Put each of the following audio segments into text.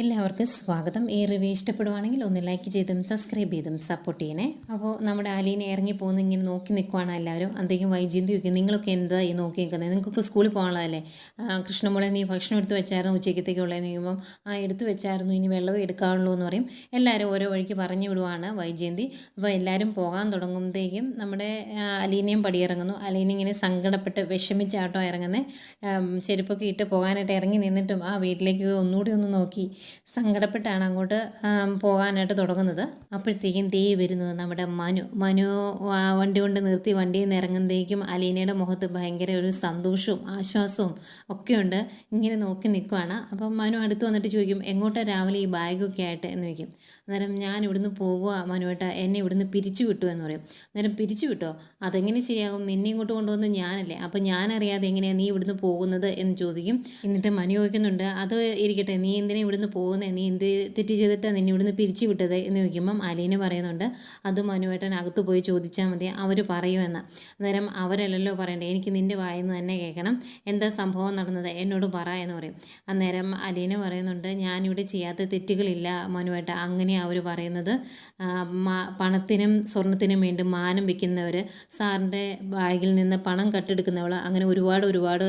എല്ലാവർക്കും സ്വാഗതം. ഈ റിവ്യൂ ഇഷ്ടപ്പെടുവാണെങ്കിൽ ഒന്ന് ലൈക്ക് ചെയ്തും സബ്സ്ക്രൈബ് ചെയ്തും സപ്പോർട്ട് ചെയ്യണേ. അപ്പോൾ നമ്മുടെ അലീനെ ഇറങ്ങി പോകുന്ന ഇങ്ങനെ നോക്കി നിൽക്കുവാണ് എല്ലാവരും. അന്തേക്കും വൈജയന്തി ചോദിക്കും നിങ്ങളൊക്കെ എന്താ ഈ നോക്കി നിൽക്കുന്നത്? നിങ്ങൾക്കൊക്കെ സ്കൂളിൽ ആ, കൃഷ്ണമോളെ നീ ഭക്ഷണം എടുത്ത് വെച്ചായിരുന്നു ഉച്ചയ്ക്കത്തേക്കുള്ളതെന്ന് കഴിയുമ്പം ആ എടുത്ത് വെച്ചായിരുന്നു ഇനി വെള്ളവും എടുക്കാറുള്ളൂ എന്ന് പറയും. എല്ലാവരും ഓരോ വഴിക്ക് പറഞ്ഞു വിടുവാണ് വൈജയന്തി. അപ്പോൾ എല്ലാവരും പോകാൻ തുടങ്ങുമ്പോഴത്തേക്കും നമ്മുടെ അലീനയും പടിയിറങ്ങുന്നു. അലീന ഇങ്ങനെ സങ്കടപ്പെട്ട് വിഷമിച്ചാട്ടോ ഇറങ്ങുന്നത് ചെരുപ്പൊക്കെ ഇട്ട് പോകാനായിട്ട് ഇറങ്ങി നിന്നിട്ടും ആ വീട്ടിലേക്ക് ഒന്നുകൂടി ഒന്ന് നോക്കി. സങ്കടപ്പെട്ടാണ് അങ്ങോട്ട് പോകാനായിട്ട് തുടങ്ങുന്നത്. അപ്പോഴത്തേക്കും ദേ വരുന്നത് നമ്മുടെ മനു മനു വണ്ടി കൊണ്ട് നിർത്തി വണ്ടിയിൽ നിന്ന് ഇറങ്ങുന്നതേക്കും അലീനയുടെ മുഖത്ത് ഭയങ്കര ഒരു സന്തോഷവും ആശ്വാസവും ഒക്കെയുണ്ട്. ഇങ്ങനെ നോക്കി നിൽക്കുവാണ്. അപ്പം മനു അടുത്ത് വന്നിട്ട് ചോദിക്കും എങ്ങോട്ടാണ് രാവിലെ ഈ ബാഗൊക്കെ ആയിട്ട്? എന്ന് ചോദിക്കും. അന്നേരം ഞാൻ ഇവിടുന്ന് പോകുക മനുവേട്ട എന്നെ ഇവിടുന്ന് പിരിച്ചു വിട്ടു എന്ന് പറയും. അന്നേരം പിരിച്ചു വിട്ടോ? അതെങ്ങനെ ശരിയാകും? നിന്നെ ഇങ്ങോട്ട് കൊണ്ടുവന്ന് ഞാനല്ലേ. അപ്പം ഞാനറിയാതെ എങ്ങനെയാണ് നീ ഇവിടുന്ന് പോകുന്നത് എന്ന് ചോദിക്കും. എന്നിട്ട് മനു ചോദിക്കുന്നുണ്ട് അത് ഇരിക്കട്ടെ നീ എന്തിനാ ഇവിടുന്ന് പോകുന്നത് നീ എന്ത് തെറ്റ് ചെയ്തിട്ടാണ് നിന്നെ ഇവിടുന്ന് പിരിച്ചു വിട്ടത്? എന്ന് ചോദിക്കുമ്പം അലീന പറയുന്നുണ്ട് അത് മനുവേട്ടൻ അകത്ത് പോയി ചോദിച്ചാൽ മതി. അവർ പറയുമെന്ന്. അന്നേരം അവരല്ലല്ലോ പറയണ്ടേ എനിക്ക് നിന്റെ വായിന്ന് തന്നെ കേൾക്കണം. എന്താ സംഭവം നടന്നത്? എന്നോട് പറ എന്ന് പറയും. അന്നേരം അലീന പറയുന്നുണ്ട് ഞാനിവിടെ ചെയ്യാത്ത തെറ്റുകളില്ല മനുവേട്ട. അങ്ങനെ അവർ പറയുന്നത്. പണത്തിനും സ്വർണത്തിനും വേണ്ടി മാനം വയ്ക്കുന്നവർ സാറിന്റെ ബാഗിൽ നിന്ന് പണം കട്ടെടുക്കുന്നവൾ അങ്ങനെ ഒരുപാട് ഒരുപാട്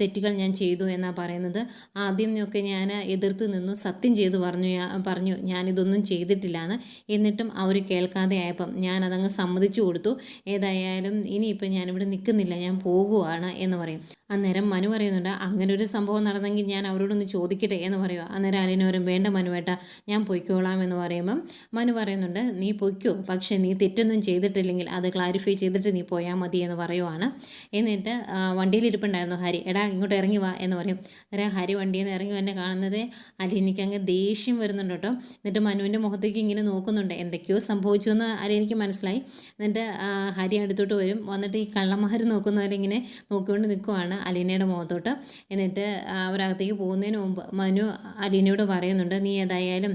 തെറ്റുകൾ ഞാൻ ചെയ്തു എന്നാണ് പറയുന്നത്. ആദ്യം ഒക്കെ ഞാൻ എതിർത്ത് നിന്നു സത്യം ചെയ്തു പറഞ്ഞു പറഞ്ഞു ഞാനിതൊന്നും ചെയ്തിട്ടില്ലാന്ന്. എന്നിട്ടും അവർ കേൾക്കാതെ ആയപ്പം ഞാൻ അതങ്ങ് സമ്മതിച്ചു കൊടുത്തു. ഏതായാലും ഇനിയിപ്പോൾ ഞാനിവിടെ നിൽക്കുന്നില്ല ഞാൻ പോകുവാണ് എന്ന് പറയും. അന്നേരം മനു പറയുന്നുണ്ട് അങ്ങനെ ഒരു സംഭവം നടന്നെങ്കിൽ ഞാൻ അവരോടൊന്ന് ചോദിക്കട്ടെ എന്ന് പറയുക അന്നേരം അലിനോരും വേണ്ട മനുവേട്ട ഞാൻ പൊയ്ക്കോളാം എന്ന് പറയുമ്പം മനു പറയുന്നുണ്ട് നീ പൊയ്ക്കോ പക്ഷേ നീ തെറ്റൊന്നും ചെയ്തിട്ടില്ലെങ്കിൽ അത് ക്ലാരിഫൈ ചെയ്തിട്ട് നീ പോയാൽ മതി എന്ന് പറയുവാണ്. എന്നിട്ട് വണ്ടിയിലിരിപ്പുണ്ടായിരുന്നു ഹരി എടാ ഇങ്ങോട്ട് ഇറങ്ങി വാ എന്ന് പറയും. അന്നേരം ഹരി വണ്ടിയിൽ നിന്ന് ഇറങ്ങി എന്നെ കാണുന്നത് അലിനിക്ക് അങ്ങ് ദേഷ്യം വരുന്നുണ്ട് കേട്ടോ. എന്നിട്ട് മനുവിന്റെ മുഖത്തേക്ക് ഇങ്ങനെ നോക്കുന്നുണ്ട് എന്തൊക്കെയോ സംഭവിച്ചു എന്ന് അലിനിക്ക് മനസ്സിലായി. എന്നിട്ട് ഹരി അടുത്തോട്ട് വരും. വന്നിട്ട് ഈ കള്ളന്മാർ നോക്കുന്ന പോലെ ഇങ്ങനെ നോക്കിക്കൊണ്ട് നിൽക്കുവാണ് അലീനയുടെ മുഖത്തോട്ട്. എന്നിട്ട് അവരകത്തേക്ക് പോകുന്നതിന് മുമ്പ് മനു അലീനയോട് പറയുന്നുണ്ട് നീ ഏതായാലും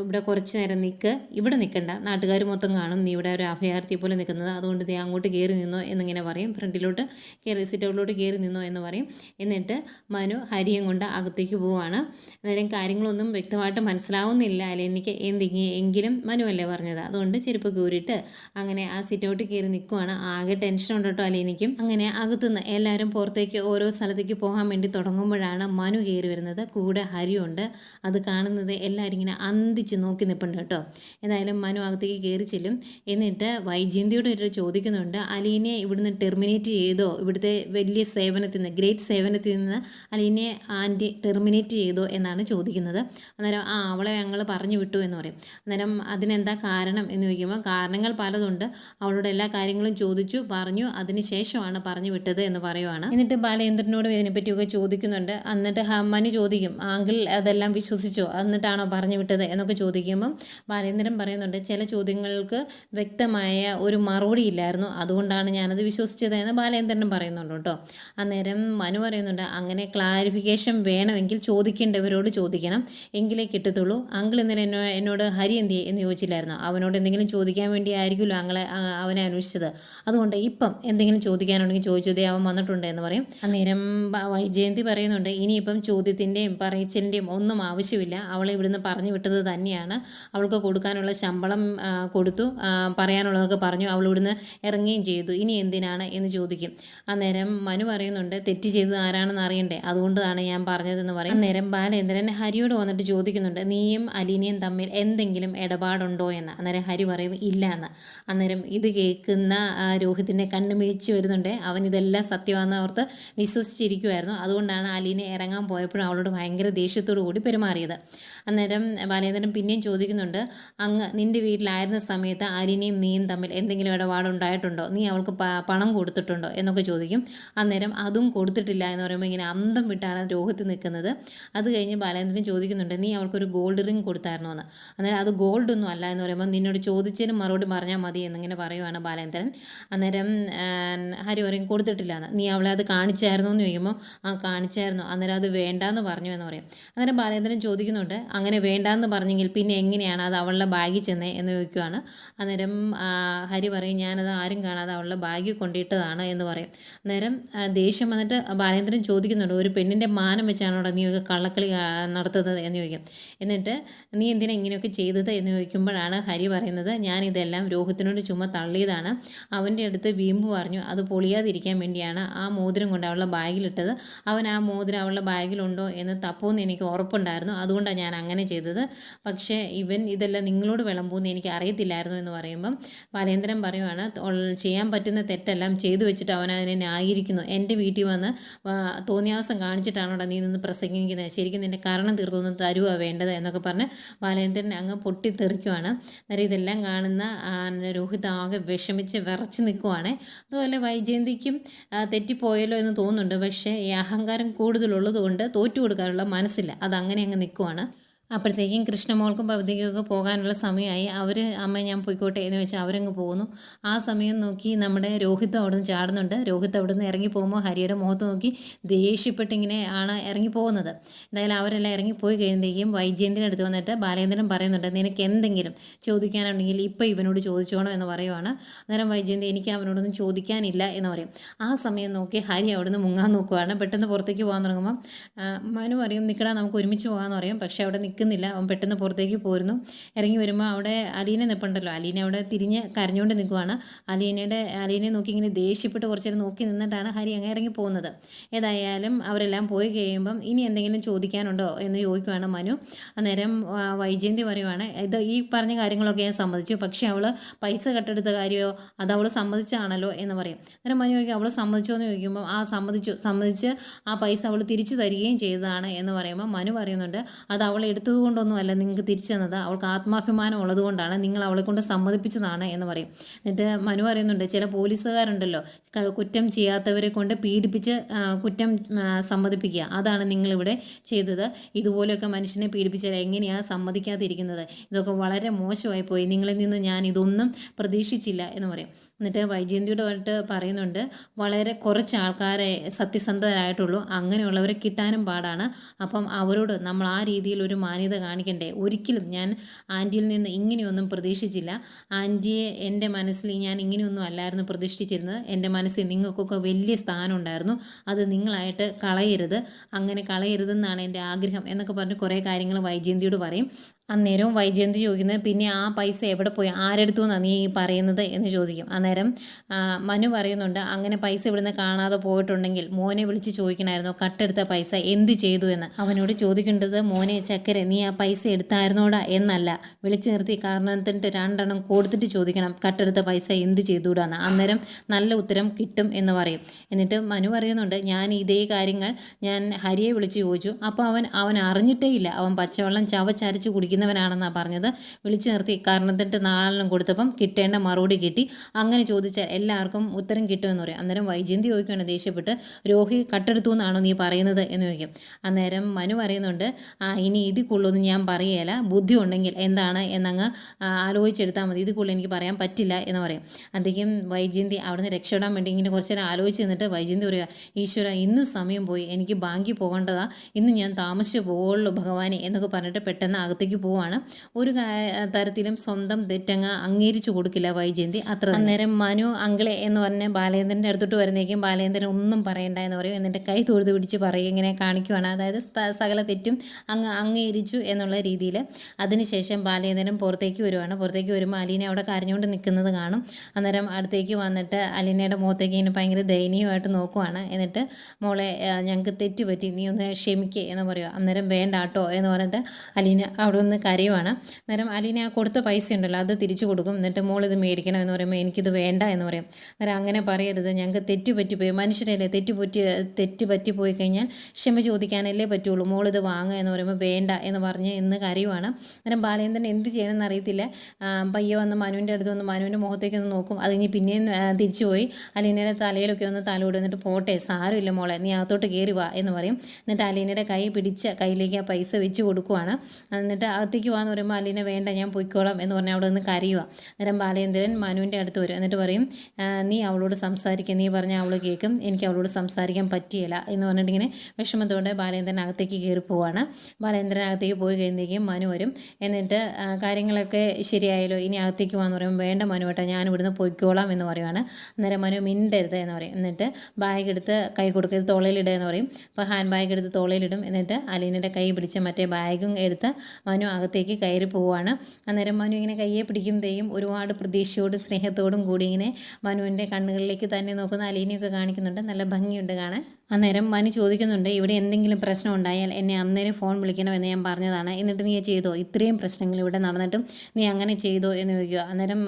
ഇവിടെ കുറച്ച് നേരം നിൽക്ക് ഇവിടെ നിൽക്കണ്ട നാട്ടുകാർ മൊത്തം കാണും. നീ ഇവിടെ ഒരു അഭയാർത്ഥി പോലെ നിൽക്കുന്നത്. അതുകൊണ്ട് നീ അങ്ങോട്ട് കയറി നിന്നോ എന്നിങ്ങനെ പറയും. ഫ്രണ്ടിലോട്ട് കയറി സിറ്റൗട്ടിലോട്ട് കയറി നിന്നോ എന്ന് പറയും. എന്നിട്ട് മനു ഹരിയും കൊണ്ട് അകത്തേക്ക് പോവാണ്. അന്നേരം കാര്യങ്ങളൊന്നും വ്യക്തമായിട്ട് മനസ്സിലാവുന്നില്ല. അലീനയ്ക്ക് എന്തെങ്കിലും എങ്കിലും മനു അല്ലേ പറഞ്ഞത്. അതുകൊണ്ട് ചെരുപ്പ് കൂരിയിട്ട് അങ്ങനെ ആ സിറ്റൗട്ടിൽ കയറി നിൽക്കുവാണ് ആകെ ടെൻഷൻ ഉണ്ട് കേട്ടോ അലീനയ്ക്കും. അങ്ങനെ അകത്തുനിന്ന് എല്ലാവരും പുറത്തേക്ക് ഓരോ സ്ഥലത്തേക്ക് പോകാൻ വേണ്ടി തുടങ്ങുമ്പോഴാണ് മനു കയറി വരുന്നത്. കൂടെ ഹരിയുണ്ട്. അത് കാണുന്നത് എല്ലാവരും ഇങ്ങനെ അന്തിച്ച് നോക്കി നിൽപ്പുണ്ട് കേട്ടോ. എന്തായാലും മനു അകത്തേക്ക് കയറി ചെല്ലും. എന്നിട്ട് വൈജയന്തിയോട് ഒരു ചോദിക്കുന്നുണ്ട്. അലീനെ ഇവിടുന്ന് ടെർമിനേറ്റ് ചെയ്തോ? ഇവിടുത്തെ വലിയ സേവനത്തിൽ നിന്ന് ഗ്രേറ്റ് സേവനത്തിൽ നിന്ന് അലീനെ ആന്റി ടെർമിനേറ്റ് ചെയ്തോ എന്നാണ് ചോദിക്കുന്നത്. അന്നേരം ആ അവളെ ഞങ്ങൾ പറഞ്ഞു വിട്ടു എന്ന് പറയും. അന്നേരം അതിനെന്താ കാരണം എന്ന് ചോദിക്കുമ്പോൾ കാരണങ്ങൾ പലതുണ്ട്. അവളോട് എല്ലാ കാര്യങ്ങളും ചോദിച്ചു പറഞ്ഞു അതിന് ശേഷമാണ് പറഞ്ഞു വിട്ടത് എന്ന് പറയുവാണ്. എന്നിട്ട് ബാലേന്ദ്രനോട് ഇതിനെപ്പറ്റിയൊക്കെ ചോദിക്കുന്നുണ്ട്. എന്നിട്ട് ഹമ്മനി ചോദിക്കും ആങ്കിൾ അതെല്ലാം വിശ്വസിച്ചോ? എന്നിട്ടാണോ പറഞ്ഞു വിട്ടത്? എന്നൊക്കെ ചോദിക്കുമ്പം ബാലേന്ദ്രൻ പറയുന്നുണ്ട് ചില ചോദ്യങ്ങൾക്ക് വ്യക്തമായ ഒരു മറുപടി ഇല്ലായിരുന്നു. അതുകൊണ്ടാണ് ഞാനത് വിശ്വസിച്ചത് എന്ന് ബാലേന്ദ്രനും പറയുന്നുണ്ട് കേട്ടോ. അന്നേരം മനു പറയുന്നുണ്ട് അങ്ങനെ ക്ലാരിഫിക്കേഷൻ വേണമെങ്കിൽ ചോദിക്കേണ്ടവരോട് ചോദിക്കണം. എങ്കിലേ കിട്ടത്തുള്ളൂ. അങ്കിൾ ഇന്നലെ എന്നോ എന്നോട് ഹരി എന്ത് എന്ന് ചോദിച്ചില്ലായിരുന്നു. അവനോട് എന്തെങ്കിലും ചോദിക്കാൻ വേണ്ടി ആയിരിക്കുമല്ലോ അങ്ങളെ അവനെ അന്വേഷിച്ചത്. അതുകൊണ്ട് ഇപ്പം എന്തെങ്കിലും ചോദിക്കാനുണ്ടെങ്കിൽ ചോദിച്ചതേ അവൻ വന്നിട്ടുണ്ട് എന്ന് പറയും. അന്നേരം വൈജയന്തി പറയുന്നുണ്ട് ഇനിയിപ്പം ചോദ്യത്തിന്റെയും പറയിച്ചലിന്റെയും ഒന്നും ആവശ്യമില്ല. അവൾ ഇവിടുന്ന് പറഞ്ഞു വിട്ടത് തന്നെയാണ്. അവൾക്ക് കൊടുക്കാനുള്ള ശമ്പളം കൊടുത്തു. പറയാനുള്ളതൊക്കെ പറഞ്ഞു. അവൾ ഇവിടുന്ന് ഇറങ്ങുകയും ചെയ്തു. ഇനി എന്തിനാണ്? എന്ന് ചോദിക്കും. അന്നേരം മനു പറയുന്നുണ്ട് തെറ്റ് ചെയ്തത് ആരാണെന്ന് അറിയണ്ടേ? അതുകൊണ്ടാണ് ഞാൻ പറഞ്ഞതെന്ന് പറയും. അന്നേരം ബാലേന്ദ്രൻ ഹരിയോട് വന്നിട്ട് ചോദിക്കുന്നുണ്ട് നീയും അലീനയും തമ്മിൽ എന്തെങ്കിലും ഇടപാടുണ്ടോ എന്ന്? അന്നേരം ഹരി പറയും ഇല്ല എന്ന്. അന്നേരം ഇത് കേൾക്കുന്ന രോഹിത്തിന്റെ കണ്ണ് മിഴിച്ച് വരുന്നുണ്ട്. അവൻ ഇതെല്ലാം സത്യമാണെന്ന് ഓർത്ത് വിശ്വസിച്ചിരിക്കുമായിരുന്നു അതുകൊണ്ടാണ് അലീനെ ഇറങ്ങാൻ പോയപ്പോഴും അവളോട് ഭയങ്കര ദേഷ്യത്തോടു കൂടി പെരുമാറിയത്. അന്നേരം ബാലേന്ദ്രൻ പിന്നെയും ചോദിക്കുന്നുണ്ട് അങ്ങ് നിന്റെ വീട്ടിലായിരുന്ന സമയത്ത് അലീനയും നീയും തമ്മിൽ എന്തെങ്കിലും ഇടപാടുണ്ടായിട്ടുണ്ടോ? നീ അവൾക്ക് പണം കൊടുത്തിട്ടുണ്ടോ? എന്നൊക്കെ ചോദിക്കും. അന്നേരം അതും കൊടുത്തിട്ടില്ല എന്ന് പറയുമ്പോൾ ഇങ്ങനെ അന്തം വിട്ടാണ് രോഹിത്ത് നിൽക്കുന്നത്. അത് കഴിഞ്ഞ് ബാലേന്ദ്രൻ ചോദിക്കുന്നുണ്ട് നീ അവൾക്കൊരു ഗോൾഡ് റിംഗ് കൊടുത്തായിരുന്നോ എന്ന്? അന്നേരം അത് ഗോൾഡ് ഒന്നും അല്ല എന്ന് പറയുമ്പോൾ നിന്നോട് ചോദിച്ചതിന് മറുപടി പറഞ്ഞാൽ മതി എന്നിങ്ങനെ പറയുവാണ് ബാലേന്ദ്രൻ. അന്നേരം ഹരി പറയും കൊടുത്തിട്ടില്ല നീ അവളെ അത് കാണിച്ചായിരുന്നു? എന്ന് ചോദിക്കുമ്പോൾ ആ കാണിച്ചായിരുന്നു? അന്നേരം അത് വേണ്ടാന്ന് പറഞ്ഞു എന്ന് പറയും. അന്നേരം ബാലേന്ദ്രൻ ചോദിക്കുന്നുണ്ട് അങ്ങനെ വേണ്ടാന്ന് പറഞ്ഞെങ്കിൽ പിന്നെ എങ്ങനെയാണ്? അത് അവളുടെ ബാഗിൽ ചെന്നേ? എന്ന് ചോദിക്കുവാണ്. അന്നേരം ഹരി പറയും ഞാനത് ആരും കാണാതെ അവളുടെ ബാഗിൽ കൊണ്ടിട്ടതാണ് എന്ന് പറയും. അന്നേരം ദേഷ്യം വന്നിട്ട് ബാലേന്ദ്രൻ ചോദിക്കുന്നുണ്ട് ഒരു പെണ്ണിന്റെ മാനം വെച്ചാണോ നീ ഒക്കെ കള്ളക്കളി നടത്തുന്നത്? എന്ന് ചോദിക്കും. എന്നിട്ട് നീ എന്തിനാ ഇങ്ങനെയൊക്കെ ചെയ്തത്? എന്ന് ചോദിക്കുമ്പോഴാണ് ഹരി പറയുന്നത് ഞാനിതെല്ലാം രോഹിത്തിനോട് ചുമ തള്ളിയതാണ്. അവന്റെ അടുത്ത് വീമ്പ് പറഞ്ഞു അത് പൊളിയാതിരിക്കാൻ വേണ്ടിയാണ് ആ മോതിരം കൊണ്ട് അവളുടെ ബാഗിലിട്ടത് അവൻ ആ മോതിരം അവളുടെ ബാഗിലുണ്ടോ എന്ന് തപ്പുമെന്ന് എനിക്ക് ഉറപ്പുണ്ടായിരുന്നു. അതുകൊണ്ടാണ് ഞാൻ അങ്ങനെ ചെയ്തത്. പക്ഷേ ഇവൻ ഇതെല്ലാം നിങ്ങളോട് വിളമ്പൂന്ന് എനിക്ക് അറിയത്തില്ലായിരുന്നു എന്ന് പറയുമ്പം ബാലേന്ദ്രൻ പറയുവാണ് ചെയ്യാൻ പറ്റുന്ന തെറ്റെല്ലാം ചെയ്തു വെച്ചിട്ട് അവൻ അതിനെ ന്യായീകരിക്കുന്നു. എന്റെ വീട്ടിൽ വന്ന് തോന്നിയാസം കാണിച്ചിട്ടാണോടാ നീ നിന്ന് പ്രസംഗിക്കുന്നത്? ശരിക്കും നിന്റെ കാരണം തീർത്തൊന്ന് തരുവാ വേണ്ടത്? എന്നൊക്കെ പറഞ്ഞ് ബാലേന്ദ്രൻ അങ്ങ് പൊട്ടിത്തെറിക്കുവാണ്. അന്നേരം ഇതെല്ലാം കാണുന്ന രോഹിത് ആകെ വിഷമിച്ച് വിറച്ച് നിൽക്കുവാണ്. അതുപോലെ വൈജയന്തിക്കും തെറ്റിപ്പോയല്ലോ എന്ന് തോന്നുന്നുണ്ട്. പക്ഷേ ഈ അഹങ്കാരം കൂടുതലുള്ളതുകൊണ്ട് തോറ്റു കൊടുക്കാനുള്ള മനസ്സില്ല. അതങ്ങനെ അങ്ങ് നിൽക്കുവാണ്. അപ്പോഴത്തേക്കും കൃഷ്ണമോൾക്കും പവിതയ്ക്കൊക്കെ പോകാനുള്ള സമയമായി. അവർ അമ്മ ഞാൻ പോയിക്കോട്ടെ എന്ന് വെച്ചാൽ അവരങ്ങ് പോകുന്നു. ആ സമയം നോക്കി നമ്മുടെ രോഹിത് അവിടുന്ന് ചാടുന്നുണ്ട്. രോഹിത് അവിടെ നിന്ന് ഇറങ്ങി പോകുമ്പോൾ ഹരിയുടെ മുഖത്ത് നോക്കി ദേഷ്യപ്പെട്ട് ഇങ്ങനെ ആണ് ഇറങ്ങി പോകുന്നത്. എന്തായാലും അവരെല്ലാം ഇറങ്ങിപ്പോയി കഴിയുമ്പോഴേക്കും വൈജയന്തിന്റെ അടുത്ത് വന്നിട്ട് ബാലേന്ദ്രൻ പറയുന്നുണ്ട് നിനക്ക് എന്തെങ്കിലും ചോദിക്കാനുണ്ടെങ്കിൽ ഇപ്പോൾ ഇവനോട് ചോദിച്ചോണോ എന്ന് പറയുവാണ്. അന്നേരം വൈജയന്തി എനിക്ക് അവനോടൊന്നും ചോദിക്കാനില്ല എന്ന് പറയും. ആ സമയം നോക്കി ഹരി അവിടുന്ന് മുങ്ങാൻ നോക്കുവാണ്. പെട്ടെന്ന് പുറത്തേക്ക് പോകാൻ തുടങ്ങുമ്പോൾ മനു പറയും നിൽക്കടാ നമുക്ക് ഒരുമിച്ച് പോകാമെന്ന് പറയും. പക്ഷേ അവിടെ നിൽക്കുന്നില്ല. അവൻ പെട്ടെന്ന് പുറത്തേക്ക് പോരുന്നു. ഇറങ്ങി വരുമ്പോൾ അവിടെ അലീന നിൽപ്പുണ്ടല്ലോ അലീന അവിടെ തിരിഞ്ഞ് കരഞ്ഞുകൊണ്ട് നിൽക്കുവാണ്. അലീനയുടെ അലീനെ നോക്കി ഇങ്ങനെ ദേഷ്യപ്പെട്ട് കുറച്ച് നേരം നോക്കി നിന്നിട്ടാണ് ഹരി അങ്ങ് ഇറങ്ങി പോകുന്നത്. ഏതായാലും അവരെല്ലാം പോയി കഴിയുമ്പം ഇനി എന്തെങ്കിലും ചോദിക്കാനുണ്ടോ എന്ന് ചോദിക്കുവാണ് മനു. അന്നേരം വൈജയന്തി പറയുവാണ് ഇത് ഈ പറഞ്ഞ കാര്യങ്ങളൊക്കെ ഞാൻ സമ്മതിച്ചു. പക്ഷേ അവൾ പൈസ കട്ടെടുത്ത കാര്യമോ അത് അവൾ സമ്മതിച്ചാണല്ലോ? എന്ന് പറയും. അന്നേരം മനു ചോദിക്കും അവൾ സമ്മതിച്ചോ? എന്ന് ചോദിക്കുമ്പോൾ ആ സമ്മതിച്ചു. സമ്മതിച്ച് ആ പൈസ അവൾ തിരിച്ചു തരികയും ചെയ്തതാണ്. എന്ന് പറയുമ്പോൾ മനു പറയുന്നുണ്ട് അത് അവൾ എടുത്തത് കൊണ്ടൊന്നുമല്ല നിങ്ങൾക്ക് തിരിച്ചു തന്നത്. അവൾക്ക് ആത്മാഭിമാനം ഉള്ളതുകൊണ്ടാണ് നിങ്ങൾ അവളെ കൊണ്ട് സമ്മതിപ്പിച്ചതാണ് എന്ന് പറയും. എന്നിട്ട് മനു പറയുന്നുണ്ട് ചില പോലീസുകാരുണ്ടല്ലോ കുറ്റം ചെയ്യാത്തവരെ കൊണ്ട് പീഡിപ്പിച്ച് കുറ്റം സമ്മതിപ്പിക്കുക. അതാണ് നിങ്ങളിവിടെ ചെയ്തത്. ഇതുപോലെയൊക്കെ മനുഷ്യനെ പീഡിപ്പിച്ചാൽ എങ്ങനെയാണ് സമ്മതിക്കാതിരിക്കുന്നത്? ഇതൊക്കെ വളരെ മോശമായി പോയി നിങ്ങളിൽ നിന്ന് ഞാൻ ഇതൊന്നും പ്രതീക്ഷിച്ചില്ല എന്ന് പറയും. എന്നിട്ട് വൈജയന്തിയോടുമായിട്ട് പറയുന്നുണ്ട് വളരെ കുറച്ച് ആൾക്കാരെ സത്യസന്ധരായിട്ടുള്ളൂ അങ്ങനെയുള്ളവരെ കിട്ടാനും പാടാണ്. അപ്പം അവരോട് നമ്മൾ ആ രീതിയിൽ ഒരു മാന്യത കാണിക്കണ്ടേ? ഒരിക്കലും ഞാൻ ആന്റിയിൽ നിന്ന് ഇങ്ങനെയൊന്നും പ്രതീക്ഷിച്ചില്ല. ആന്റിയെ എന്റെ മനസ്സിൽ ഞാൻ ഇങ്ങനെയൊന്നും അല്ലായിരുന്നു പ്രതീക്ഷിച്ചിരുന്നത്. എന്റെ മനസ്സിൽ നിങ്ങൾക്കൊക്കെ വലിയ സ്ഥാനം ഉണ്ടായിരുന്നു. അത് നിങ്ങളായിട്ട് കളയരുത്. അങ്ങനെ കളയരുതെന്നാണ് എന്റെ ആഗ്രഹം എന്നൊക്കെ പറഞ്ഞ് കുറേ കാര്യങ്ങൾ വൈജയന്തിയോട് പറയും. അന്നേരവും വൈജയന്തി ചോദിക്കുന്നത് പിന്നെ ആ പൈസ എവിടെ പോയി? ആരെടുത്തു എന്നാണ് നീ പറയുന്നത്? എന്ന് ചോദിക്കും. അന്നേരം മനു പറയുന്നുണ്ട് അങ്ങനെ പൈസ ഇവിടുന്ന് കാണാതെ പോയിട്ടുണ്ടെങ്കിൽ മോനെ വിളിച്ച് ചോദിക്കണമായിരുന്നു കട്ടെടുത്ത പൈസ എന്ത് ചെയ്തു എന്ന്? അവനോട് ചോദിക്കേണ്ടത് മോനെ ചക്കരെ നീ ആ പൈസ എടുത്തായിരുന്നോടാ? എന്നല്ല. വിളിച്ചു നിർത്തി കാരണത്തിന്റെ രണ്ടെണ്ണം കൊടുത്തിട്ട് ചോദിക്കണം കട്ടെടുത്ത പൈസ എന്ത് ചെയ്തുകൂടാന്ന് അന്നേരം നല്ല ഉത്തരം കിട്ടും എന്ന് പറയും. എന്നിട്ട് മനു പറയുന്നുണ്ട് ഞാൻ ഇതേ കാര്യങ്ങൾ ഞാൻ ഹരിയെ വിളിച്ച് ചോദിച്ചു. അപ്പോൾ അവൻ അവൻ അറിഞ്ഞിട്ടേ ഇല്ല. അവൻ പച്ചവെള്ളം ചവച്ചരച്ച് കുടിക്കുന്നവനാണെന്നാണ് പറഞ്ഞത്. വിളിച്ചു നിർത്തി കാരണത്തിന്റെ നാലെണ്ണം കൊടുത്തപ്പം കിട്ടേണ്ട മറുപടി കിട്ടി. അങ്ങനെ ചോദിച്ചാൽ എല്ലാവർക്കും ഉത്തരം കിട്ടുമെന്ന് പറയും. അന്നേരം വൈജയന്തി ചോദിക്കുകയാണ് ദേഷ്യപ്പെട്ട് രോഹി കട്ടെടുത്തു എന്നാണോ നീ പറയുന്നത്? എന്ന് ചോദിക്കും. അന്നേരം മനു പറയുന്നുണ്ട് ആ ഇനി ഇതിൽ കൊള്ളുമെന്ന് ഞാൻ പറയുകയില്ല. ബുദ്ധി ഉണ്ടെങ്കിൽ എന്താണ്? എന്നങ്ങ് ആലോചിച്ചെടുത്താൽ മതി. ഇതിൽ കൂടുതൽ എനിക്ക് പറയാൻ പറ്റില്ല എന്ന് പറയും. അധികം വൈജയന്തി അവിടുന്ന് രക്ഷപ്പെടാൻ വേണ്ടി ഇങ്ങനെ കുറച്ച് നേരം ആലോചിച്ച് നിന്നിട്ട് വൈജയന്തി പറയുക ഈശ്വര ഇന്നും സമയം പോയി. എനിക്ക് ബാങ്കിൽ പോകേണ്ടതാ. ഇന്ന് ഞാൻ താമസിച്ചു പോകുള്ളൂ ഭഗവാനെ എന്നൊക്കെ പറഞ്ഞിട്ട് പെട്ടെന്ന് അകത്തേക്ക് പോവാണ്. ഒരു തരത്തിലും സ്വന്തം തെറ്റങ്ങ് അംഗീകരിച്ചു കൊടുക്കില്ല വൈജയന്തി. അത്ര അന്നേരം മനു അങ്കിളെ എന്ന് പറഞ്ഞ ബാലേന്ദ്രന്റെ അടുത്തോട്ട് വരുന്നേക്കും ബാലേന്ദ്രൻ ഒന്നും പറയണ്ട എന്ന് പറയും. എന്നിട്ട് കൈ തൊഴുത് പിടിച്ച് പറയും ഇങ്ങനെ കാണിക്കുവാണ്. അതായത് സകല തെറ്റും അങ്ങ് അംഗീകരിച്ചു എന്നുള്ള രീതിയിൽ. അതിനുശേഷം ബാലേന്ദ്രൻ പുറത്തേക്ക് വരുവാണ്. പുറത്തേക്ക് വരുമ്പോൾ അലീന അവിടെ കരഞ്ഞുകൊണ്ട് നിൽക്കുന്നത് കാണും. അന്നേരം അടുത്തേക്ക് വന്നിട്ട് അലീനയുടെ മുഖത്തേക്ക് ഇങ്ങനെ ഭയങ്കര ദയനീയമായിട്ട് നോക്കുവാണ്. എന്നിട്ട് മോളെ ഞങ്ങൾക്ക് തെറ്റ് പറ്റി നീ ഒന്ന് ക്ഷമിക്കേ എന്ന് പറയുക അന്നേരം വേണ്ട കേട്ടോ എന്ന് പറഞ്ഞിട്ട് അലീന അവിടെ കരയുവാണ് അന്നേരം അലീന ആ കൊടുത്ത പൈസ ഉണ്ടല്ലോ അത് തിരിച്ചു കൊടുക്കും. എന്നിട്ട് മോൾ ഇത് മേടിക്കണം എന്ന് പറയുമ്പോൾ എനിക്കിത് വേണ്ട എന്ന് പറയും. അന്നേരം അങ്ങനെ പറയരുത്. ഞങ്ങൾക്ക് തെറ്റ് പറ്റിപ്പോയി മനുഷ്യരല്ലേ തെറ്റ് പറ്റി തെറ്റ് പറ്റിപ്പോയി കഴിഞ്ഞാൽ ക്ഷമ ചോദിക്കാനല്ലേ പറ്റുള്ളൂ. മോളിത് വാങ്ങുക എന്ന് പറയുമ്പോൾ വേണ്ട എന്ന് പറഞ്ഞ് ഇന്ന് കരയുവാണ് അന്നേരം ബാലേന്ദ്രൻ എന്ത് ചെയ്യണമെന്ന് അറിയത്തില്ല. ആ, പയ്യെ വന്ന് മനുവിന്റെ അടുത്ത് വന്ന് മനുവിന്റെ മുഖത്തേക്ക് ഒന്ന് നോക്കും. അത് കഴിഞ്ഞ് പിന്നെയും ആ, തിരിച്ചു പോയി. അലീനയുടെ തലയിലൊക്കെ ഒന്ന് തലോട് എന്നിട്ട് പോട്ടെ സാരമില്ല മോളെ. നീ അകത്തോട്ട് കയറി വാ എന്ന് പറയും. എന്നിട്ട് അലീനയുടെ കൈ പിടിച്ച് കയ്യിലേക്ക് ആ പൈസ വെച്ച് കൊടുക്കുവാണ്. എന്നിട്ട് അത് അകത്തേക്ക് പോകാന്ന് പറയുമ്പോൾ അലീന വേണ്ട ഞാൻ പൊയ്ക്കോളാം എന്ന് പറഞ്ഞാൽ അവിടെ നിന്ന് കരയുക അന്നേരം ബാലേന്ദ്രൻ മനുവിന്റെ അടുത്ത് വരും. എന്നിട്ട് പറയും നീ അവളോട് സംസാരിക്കുക നീ പറഞ്ഞാൽ അവൾ കേൾക്കും എനിക്ക് അവളോട് സംസാരിക്കാൻ പറ്റിയില്ല എന്ന് പറഞ്ഞിട്ട് ഇങ്ങനെ വിഷമത്തോടെ ബാലേന്ദ്രൻ അകത്തേക്ക് കയറി പോവാണ്. ബാലേന്ദ്രൻ അകത്തേക്ക് പോയി കഴിഞ്ഞേക്കും മനു വരും. എന്നിട്ട് കാര്യങ്ങളൊക്കെ ശരിയായല്ലോ. ഇനി അകത്തേക്ക് പോകാന്ന് പറയുമ്പോൾ വേണ്ട മനു കേട്ടോ ഞാൻ ഇവിടുന്ന് പൊയ്ക്കോളാം എന്ന് പറയുവാണ്. അന്നേരം മനു മിണ്ടരുത് എന്ന് പറയും. എന്നിട്ട് ബാഗ് എടുത്ത് കൈ കൊടുക്കരുത് തോളയിലിടുക എന്ന് പറയും. അപ്പോൾ ഹാൻഡ് ബാഗ് എടുത്ത് തോളയിലിടും. എന്നിട്ട് അലീനയുടെ കൈ പിടിച്ച് മറ്റേ ബാഗും എടുത്ത് മനു അകത്തേക്ക് കയറി പോവുകയാണ് അന്നേരം മനു ഇങ്ങനെ കയ്യെ പിടിക്കുമ്പോഴേക്കും ഒരുപാട് പ്രതീക്ഷയോടും സ്നേഹത്തോടും കൂടി ഇങ്ങനെ മനുവിന്റെ കണ്ണുകളിലേക്ക് തന്നെ നോക്കുന്ന അലീനയൊക്കെ കാണിക്കുന്നുണ്ട്. നല്ല ഭംഗിയുണ്ട് കാണാൻ. അന്നേരം മനു ചോദിക്കുന്നുണ്ട് ഇവിടെ എന്തെങ്കിലും പ്രശ്നം ഉണ്ടായാൽ എന്നെ അന്നേരം ഫോൺ വിളിക്കണമെന്ന് ഞാൻ പറഞ്ഞതാണ്. എന്നിട്ട് നീ ചെയ്തോ? ഇത്രയും പ്രശ്നങ്ങൾ ഇവിടെ നടന്നിട്ടും നീ അങ്ങനെ ചെയ്തോ? എന്ന് ചോദിക്കുക. അന്നേരം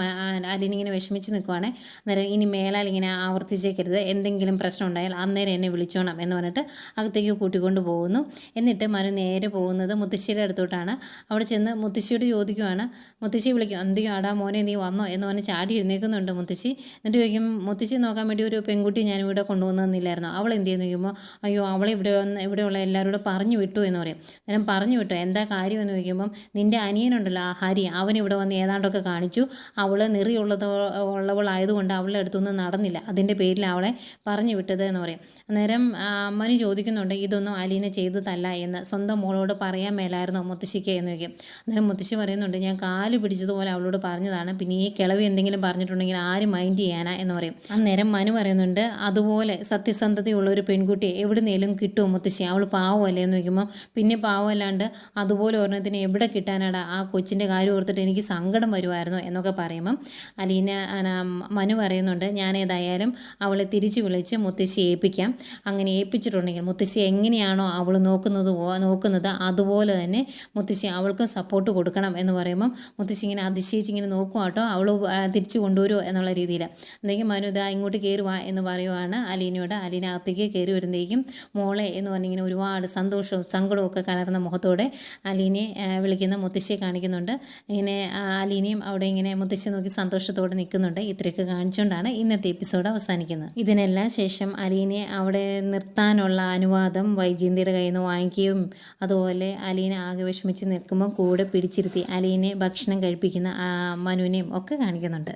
അലിനിങ്ങനെ വിഷമിച്ച് നിൽക്കുവാണ്. അന്നേരം ഇനി മേലാൽ ഇങ്ങനെ ആവർത്തിച്ചേക്കരുത്. എന്തെങ്കിലും പ്രശ്നം ഉണ്ടായാൽ അന്നേരം എന്നെ വിളിച്ചോണം എന്ന് പറഞ്ഞിട്ട് അകത്തേക്ക് കൂട്ടിക്കൊണ്ട് പോകുന്നു. എന്നിട്ട് മനു നേരെ പോകുന്നത് മുത്തശ്ശിയുടെ അടുത്തോട്ടാണ്. അവിടെ ചെന്ന് മുത്തശ്ശിയോട് ചോദിക്കുവാണ്. മുത്തശ്ശി വിളിക്കും എന്തെങ്കിലും ആടാ മോനെ നീ വന്നോ? എന്ന് പറഞ്ഞ് ചാടി എഴുന്നേൽക്കുന്നുണ്ട് മുത്തശ്ശി. എന്നിട്ട് ചോദിക്കും മുത്തശ്ശി നോക്കാൻ വേണ്ടി ഒരു പെൺകുട്ടി ഞാൻ ഇവിടെ കൊണ്ടുവന്നില്ലായിരുന്നു അവൾ എന്ത് ചെയ്യുന്നു? ചോദിക്കുമ്പോൾ അയ്യോ അവളെ ഇവിടെ വന്ന് ഇവിടെയുള്ള എല്ലാവരോടും പറഞ്ഞു വിട്ടു എന്ന് പറയും. അന്നേരം പറഞ്ഞു വിട്ടു. എന്താ കാര്യം? എന്ന് ചോദിക്കുമ്പം നിന്റെ അനിയനുണ്ടല്ലോ ഹരി. അവൻ ഇവിടെ വന്ന് ഏതാണ്ടൊക്കെ കാണിച്ചു. അവൾ നിറിയുള്ളത് ഉള്ളവളായതുകൊണ്ട് അവളുടെ അടുത്തൊന്നും നടന്നില്ല. അതിന്റെ പേരിൽ അവളെ പറഞ്ഞു വിട്ടത് എന്ന് പറയും. അന്നേരം അമ്മനി ചോദിക്കുന്നുണ്ട് ഇതൊന്നും അലീന ചെയ്തതല്ല എന്ന്. സ്വന്തം മോളോട് പറയാൻ മേലായിരുന്നു മുത്തശ്ശിക്ക്? എന്ന് ചോദിക്കും. അന്നേരം മുത്തശ്ശി പറയുന്നുണ്ട് ഞാൻ കാൽ പിടിച്ചതുപോലെ അവളോട് പറഞ്ഞതാണ്. പിന്നെ ഈ കിളവി എന്തെങ്കിലും പറഞ്ഞിട്ടുണ്ടെങ്കിൽ ആരും മൈൻഡ് ചെയ്യാനാ എന്ന് പറയും. അന്നേരം മനു പറയുന്നുണ്ട് അതുപോലെ സത്യസന്ധതയുള്ള ഒരു പെൺകുട്ടിയെ എവിടുന്നേലും കിട്ടുമോ മുത്തശ്ശി? അവൾ പാവമല്ലേ എന്ന് ചോദിക്കുമ്പോൾ പിന്നെ പാവമല്ലാണ്ട് അതുപോലെ ഒരെണ്ണത്തിന് എവിടെ കിട്ടാനാടാ? ആ കൊച്ചിന്റെ കാര്യം ഓർത്തിട്ട് എനിക്ക് സങ്കടം വരുമായിരുന്നു എന്നൊക്കെ പറയുമ്പം അലീന മനു പറയുന്നുണ്ട് ഞാൻ ഏതായാലും അവളെ തിരിച്ചു വിളിച്ച് മുത്തശ്ശി ഏൽപ്പിക്കാം. അങ്ങനെ ഏൽപ്പിച്ചിട്ടുണ്ടെങ്കിൽ മുത്തശ്ശി എങ്ങനെയാണോ അവൾ നോക്കുന്നത് നോക്കുന്നത് അതുപോലെ തന്നെ മുത്തശ്ശി അവൾക്ക് സപ്പോർട്ട് കൊടുക്കണം എന്ന് പറയുമ്പം മുത്തശ്ശി ഇങ്ങനെ അതിശയിച്ച് ഇങ്ങനെ നോക്കും കേട്ടോ അവൾ തിരിച്ചു കൊണ്ടുവരുമോ എന്നുള്ള രീതിയിൽ എന്തെങ്കിലും മനു ഇതാ ഇങ്ങോട്ട് കയറുവാ എന്ന് പറയുവാണ് അലീനയോട്. അലീന അകത്തേക്ക് കയറി വരുമ്പോഴേക്കും മോളെ എന്ന് പറഞ്ഞിങ്ങനെ ഒരുപാട് സന്തോഷവും സങ്കടവും ഒക്കെ കലർന്ന മുഖത്തോടെ അലീനെ വിളിക്കുന്ന മുത്തശ്ശിയെ കാണിക്കുന്നുണ്ട്. ഇങ്ങനെ അലീനയും അവിടെ ഇങ്ങനെ മുത്തശ്ശി നോക്കി സന്തോഷത്തോടെ നിൽക്കുന്നുണ്ട്. ഇത്രയൊക്കെ കാണിച്ചുകൊണ്ടാണ് ഇന്നത്തെ എപ്പിസോഡ് അവസാനിക്കുന്നത്. ഇതിനെല്ലാം ശേഷം അലീനെ അവിടെ നിർത്താനുള്ള അനുവാദം വൈജയന്തിയുടെ കയ്യിൽ നിന്ന് വാങ്ങിക്കുകയും അതുപോലെ അലീനെ ആകെ വിഷമിച്ച് നിൽക്കുമ്പോൾ കൂടെ പിടിച്ചിരുത്തി അലീനെ ഭക്ഷണം കഴിപ്പിക്കുന്ന മനുവിനെയും ഒക്കെ കാണിക്കുന്നുണ്ട്.